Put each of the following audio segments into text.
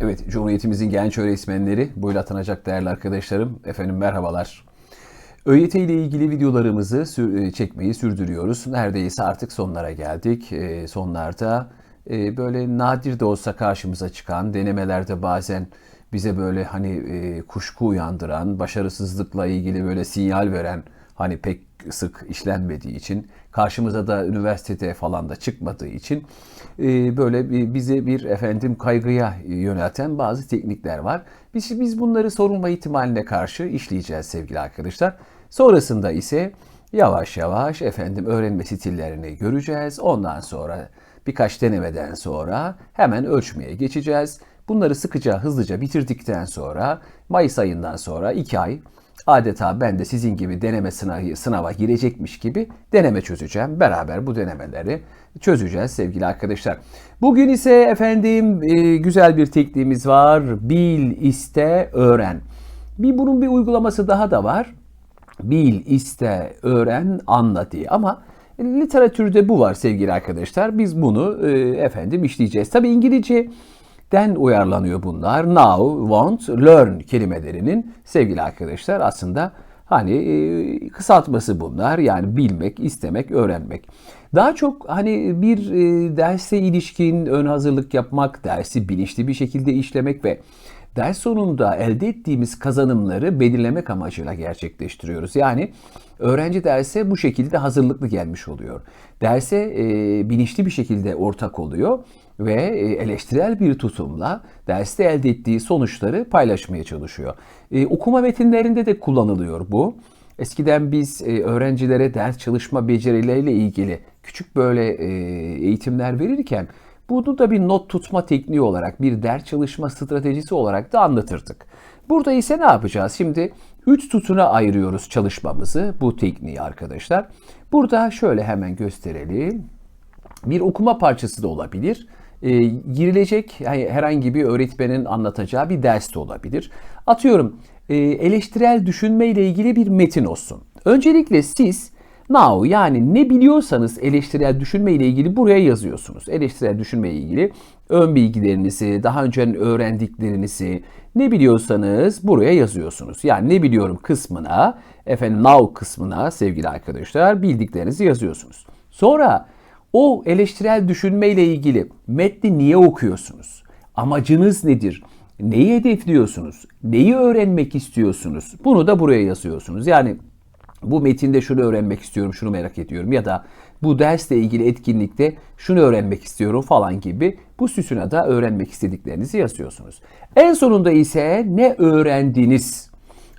Evet, Cumhuriyetimizin genç öğretmenleri, buyla atanacak değerli arkadaşlarım. Efendim merhabalar. ÖYT ile ilgili videolarımızı e, çekmeyi sürdürüyoruz. Neredeyse artık sonlara geldik. E, sonlarda e, böyle nadir de olsa karşımıza çıkan, denemelerde bazen bize böyle hani kuşku uyandıran, başarısızlıkla ilgili böyle sinyal veren hani pek sık işlenmediği için karşımıza da üniversitede falan da çıkmadığı için e, böyle bir- bizi bir efendim kaygıya yönelten bazı teknikler var. Biz biz bunları sorulma ihtimaline karşı işleyeceğiz sevgili arkadaşlar. Sonrasında ise yavaş yavaş efendim öğrenme stillerini göreceğiz. Ondan sonra birkaç denemeden sonra hemen ölçmeye geçeceğiz. Bunları sıkıca hızlıca bitirdikten sonra Mayıs ayından sonra 2 ay adeta ben de sizin gibi deneme sınavı, sınava girecekmiş gibi deneme çözeceğim. Beraber bu denemeleri çözeceğiz sevgili arkadaşlar. Bugün ise efendim e, güzel bir tekniğimiz var. Bil, iste, öğren. Bir bunun bir uygulaması daha da var. Bil, iste, öğren, anla diye. Ama literatürde bu var sevgili arkadaşlar. Biz bunu e, efendim işleyeceğiz. Tabii İngilizce den uyarlanıyor bunlar. Now, want, learn kelimelerinin sevgili arkadaşlar aslında hani e, kısaltması bunlar. Yani bilmek, istemek, öğrenmek. Daha çok hani bir e, derse ilişkin ön hazırlık yapmak, dersi bilinçli bir şekilde işlemek ve ders sonunda elde ettiğimiz kazanımları belirlemek amacıyla gerçekleştiriyoruz. Yani öğrenci derse bu şekilde hazırlıklı gelmiş oluyor. Derse e, bilinçli bir şekilde ortak oluyor ve e, eleştirel bir tutumla derste elde ettiği sonuçları paylaşmaya çalışıyor. E, okuma metinlerinde de kullanılıyor bu. Eskiden biz e, öğrencilere ders çalışma becerileriyle ilgili küçük böyle e, eğitimler verirken bunu da bir not tutma tekniği olarak, bir ders çalışma stratejisi olarak da anlatırdık. Burada ise ne yapacağız? Şimdi 3 tutuna ayırıyoruz çalışmamızı, bu tekniği arkadaşlar. Burada şöyle hemen gösterelim. Bir okuma parçası da olabilir. E, girilecek yani herhangi bir öğretmenin anlatacağı bir ders de olabilir. Atıyorum e, eleştirel düşünme ile ilgili bir metin olsun. Öncelikle siz now yani ne biliyorsanız eleştirel düşünme ile ilgili buraya yazıyorsunuz. Eleştirel düşünme ile ilgili ön bilgilerinizi, daha önce öğrendiklerinizi ne biliyorsanız buraya yazıyorsunuz. Yani ne biliyorum kısmına, efendim now kısmına sevgili arkadaşlar bildiklerinizi yazıyorsunuz. Sonra o eleştirel düşünme ile ilgili metni niye okuyorsunuz? Amacınız nedir? Neyi hedefliyorsunuz? Neyi öğrenmek istiyorsunuz? Bunu da buraya yazıyorsunuz. Yani bu metinde şunu öğrenmek istiyorum, şunu merak ediyorum ya da bu dersle ilgili etkinlikte şunu öğrenmek istiyorum falan gibi bu süsüne de öğrenmek istediklerinizi yazıyorsunuz. En sonunda ise ne öğrendiniz?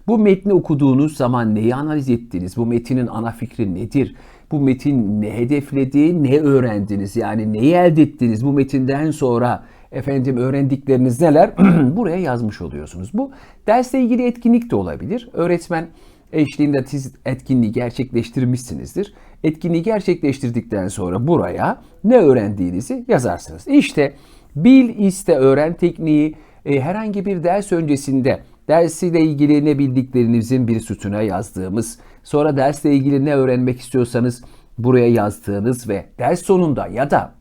Bu metni okuduğunuz zaman neyi analiz ettiniz? Bu metinin ana fikri nedir? Bu metin ne hedefledi, ne öğrendiniz? Yani neyi elde ettiniz? Bu metinden sonra efendim öğrendikleriniz neler? Buraya yazmış oluyorsunuz. Bu dersle ilgili etkinlik de olabilir. Öğretmen eşliğinde siz etkinliği gerçekleştirmişsinizdir. Etkinliği gerçekleştirdikten sonra buraya ne öğrendiğinizi yazarsınız. İşte bil, iste, öğren tekniği e, herhangi bir ders öncesinde dersiyle ilgili ne bildiklerinizin bir sütuna yazdığımız, sonra dersle ilgili ne öğrenmek istiyorsanız buraya yazdığınız ve ders sonunda ya da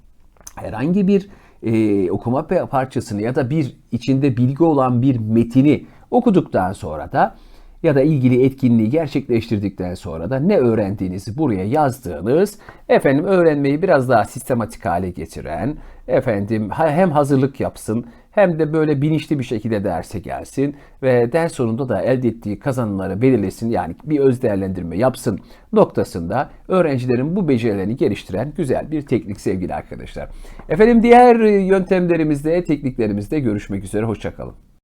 herhangi bir e, okuma pa- parçasını ya da bir içinde bilgi olan bir metini okuduktan sonra da ya da ilgili etkinliği gerçekleştirdikten sonra da ne öğrendiğinizi buraya yazdığınız efendim öğrenmeyi biraz daha sistematik hale getiren efendim hem hazırlık yapsın hem de böyle bilinçli bir şekilde derse gelsin ve ders sonunda da elde ettiği kazanımları belirlesin yani bir öz değerlendirme yapsın noktasında öğrencilerin bu becerilerini geliştiren güzel bir teknik sevgili arkadaşlar. Efendim diğer yöntemlerimizde, tekniklerimizde görüşmek üzere. Hoşçakalın.